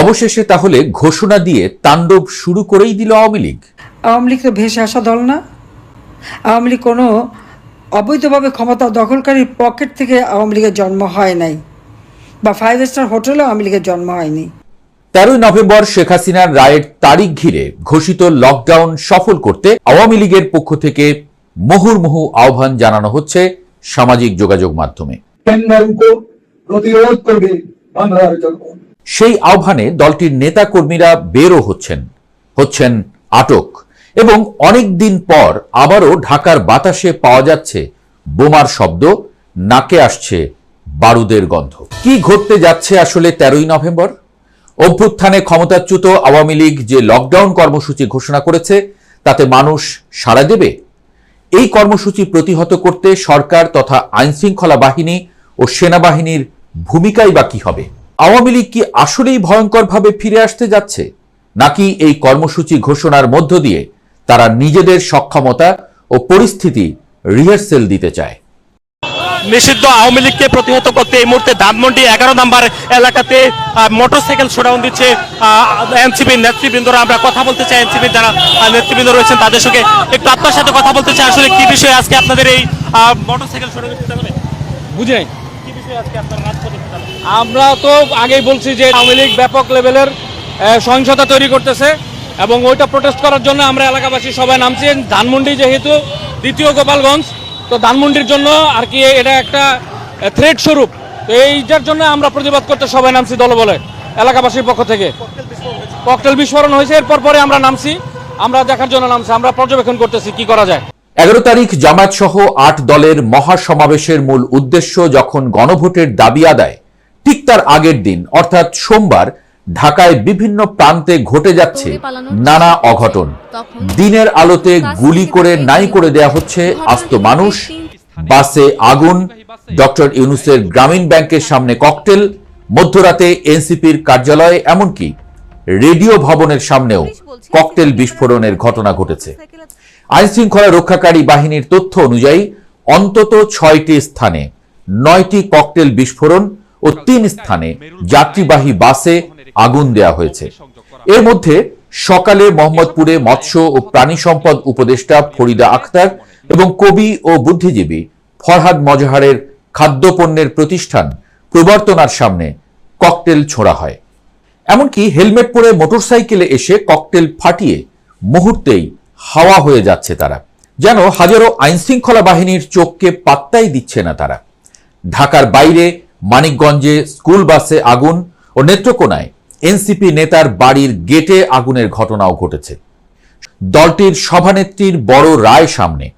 অবশেষে তাহলে ঘোষণা দিয়ে তাণ্ডব শুরু করেই দিল আওয়ামী লীগ। আওয়ামী লীগ তো ভেসে আসা দল না। আওয়ামী লীগ কোনো অবৈধভাবে ক্ষমতা দখলকারীর পকেট থেকে আওয়ামী লীগের জন্ম হয় নাই বা ফাইভ স্টার হোটেলেও আওয়ামী লীগের জন্ম হয়নি। তেরোই নভেম্বর শেখ হাসিনার রায়ের তারিখ ঘিরে ঘোষিত লকডাউন সফল করতে আওয়ামী লীগের পক্ষ থেকে মুহুর্মুহু আহ্বান জানানো হচ্ছে সামাজিক যোগাযোগ মাধ্যমে। প্রতিরোধ করবে বাংলার জনগণ। সেই আহ্বানে দলটির নেতাকর্মীরা বেরও হচ্ছেন হচ্ছেন আটক এবং অনেক দিন পর আবারও ঢাকার বাতাসে পাওয়া যাচ্ছে বোমার শব্দ, নাকে আসছে বারুদের গন্ধ। কি ঘটতে যাচ্ছে আসলে তেরোই নভেম্বর? অভ্যুত্থানে ক্ষমতাচ্যুত আওয়ামী লীগ যে লকডাউন কর্মসূচি ঘোষণা করেছে, তাতে মানুষ সাড়া দেবে? এই কর্মসূচি প্রতিহত করতে সরকার তথা আইনশৃঙ্খলা বাহিনী ও সেনাবাহিনীর ভূমিকাই বা কি হবে? আওয়ামী লীগ কি আসলেই ভয়ঙ্করভাবে ফিরে আসতে যাচ্ছে? নাকি এই কর্মসূচি ঘোষণার মধ্য দিয়ে তারা নিজেদের সক্ষমতা ও পরিস্থিতি রিহার্সেল দিতে চায়? নিষিদ্ধ আওয়ামী লীগকে প্রতিহত করতে এই মুহূর্তে ধানমন্ডি এগারো নম্বর এলাকাতে মোটরসাইকেল শোডাউন দিচ্ছে এনসিপি নেতৃবৃন্দরা। আমরা কথা বলতে চাই এনসিপির যারা নেতৃবৃন্দ রয়েছেন তাদের সঙ্গে। একটু আপনার সাথে কথা বলতে চাই। আসলে কি বিষয়ে আজকে আপনাদের এই মোটরসাইকেল শোডাউন বুঝি আমরা তো আগেই বলছি যে আওয়ামী লীগ ব্যাপক লেভেলের সহিংসতা তৈরি করতেছে এবং ওইটা প্রোটেস্ট করার জন্য আমরা এলাকাবাসী সবাই নামছি। ধানমন্ডি যেহেতু দ্বিতীয় গোপালগঞ্জ তো ধানমন্ডির জন্য আর কি এটা একটা থ্রেড স্বরূপ। তো এইটার জন্য আমরা প্রতিবাদ করতে সবাই নামছি দলবলে এলাকাবাসীর পক্ষ থেকে। ককটেল বিস্ফোরণ হয়েছে এরপর পরে আমরা নামছি। আমরা দেখার জন্য নামছি আমরা পর্যবেক্ষণ করতেছি কি করা যায়। এগারো তারিখ জামায়াত সহ আট দলের মহাসমাবেশের মূল উদ্দেশ্য যখন গণভোটের দাবি আদায় ঠিক তার আগের দিন অর্থাৎ সোমবার ঢাকায় বিভিন্ন প্রান্তে ঘটে যাচ্ছে নানা অঘটন। দিনের আলোতে গুলি করে নাই করে দেয়া হচ্ছে আস্ত মানুষ। বাসে আগুন। ডক্টর ইউনুসের গ্রামীণ ব্যাংকের সামনে ককটেল। মধ্যরাতে এনসিপির কার্যালয়ে এমনকি রেডিও ভবনের সামনেও ককটেল বিস্ফোরণের ঘটনা ঘটেছে। আইন শৃঙ্খলা রক্ষাকারী বাহিনীর তথ্য অনুযায়ী, অন্তত ছয়টি স্থানে নয়টি ককটেল বিস্ফোরণ ও তিন স্থানে যাত্রীবাহী বাসে আগুন দেয়া হয়েছে। এর মধ্যে সকালে মোহাম্মদপুরে মৎস্য ও প্রাণী সম্পদ উপদেষ্টা ফরিদা আখতার এবং কবি ও বুদ্ধিজীবী ফরহাদ মজহারের খাদ্যপণ্যের প্রতিষ্ঠান প্রবর্তনার সামনে ককটেল ছোড়া হয়। এমনকি হেলমেট পরে মোটরসাইকেলে এসে ককটেল ফাটিয়ে মুহূর্তেই হাওয়া হয়ে যাচ্ছে তারা। যেন হাজারো আইনশৃঙ্খলা বাহিনীর চোখকে পাত্তাই দিচ্ছে না তারা। ঢাকার বাইরে, মানিকগঞ্জে স্কুল বাসে আগুন ও নেত্রকোনায় এনসিপি নেতার বাড়ির গেটে আগুনের ঘটনাও ঘটেছে। দলটির সভানেত্রীর বড় রায় সামনে।